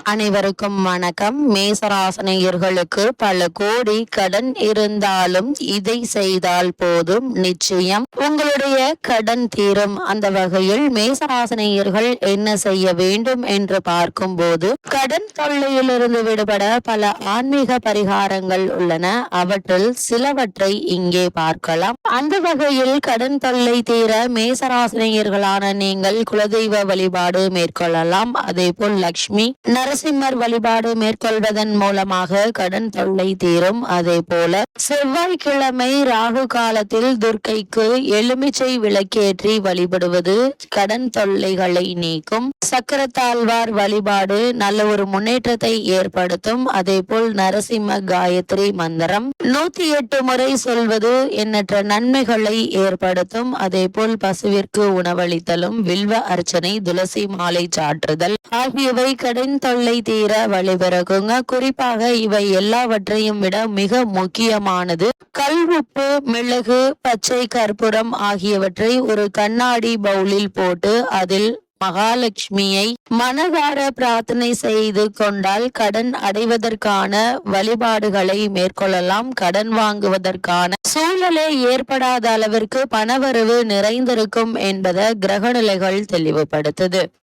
அனைவருக்கும் வணக்கம். மேசராசனையர்களுக்கு பல கோடி கடன் இருந்தாலும் இதை செய்தால் போதும் நிச்சயம். உங்களுடைய கடன் தீரும். அந்த வகையில் மேசராசனையர்கள் என்ன செய்ய வேண்டும் என்று பார்க்கும்போது கடன் தொல்லையிலிருந்து விடுபட பல ஆன்மீக பரிகாரங்கள் உள்ளன. அவற்றில் சிலவற்றை இங்கே பார்க்கலாம். அந்த வகையில் கடன் தொல்லை தீர மேசராசினியர்களான நீங்கள் குலதெய்வ வழிபாடு மேற்கொள்ளலாம். அதே போல் லக்ஷ்மி நரசிம்மர் வழிபாடு மேற்கொள்வதன் மூலமாக கடன் தொல்லை தீரும். அதே போல செவ்வாய்க்கிழமை ராகு காலத்தில் துர்க்கைக்கு எலுமிச்சை விளக்கேற்றி வழிபடுவது கடன் தொல்லைகளை நீக்கும். சக்கரத்தாழ்வார் வழிபாடு நல்ல ஒரு முன்னேற்றத்தை ஏற்படுத்தும். அதே போல் நரசிம்ம காயத்ரி மந்திரம் நூத்தி எட்டு முறை சொல்வது எண்ணற்ற நன்மைகளை ஏற்படுத்தும். அதே போல் பசுவிற்கு உணவளித்தலும் வில்வ அர்ச்சனை துளசி மாலை சாற்றுதல் ஆகியவை கடன் தொல்லை தீர வழிபிறகுங்க. குறிப்பாக இவை எல்லாவற்றையும் விட மிக முக்கியமானது. கல்வுப்பு மிளகு பச்சை கற்பூரம் ஆகியவற்றை ஒரு கண்ணாடி பவுலில் போட்டு அதில் மகாலட்சுமியை மனதார பிரார்த்தனை செய்து கொண்டால் கடன் அடைவதற்கான வழிபாடுகளை மேற்கொள்ளலாம். கடன் வாங்குவதற்கான சூழ்நிலை ஏற்படாத அளவிற்கு பணவரவு நிறைந்திருக்கும் என்பதை கிரகநிலைகள் தெளிவுபடுத்துது.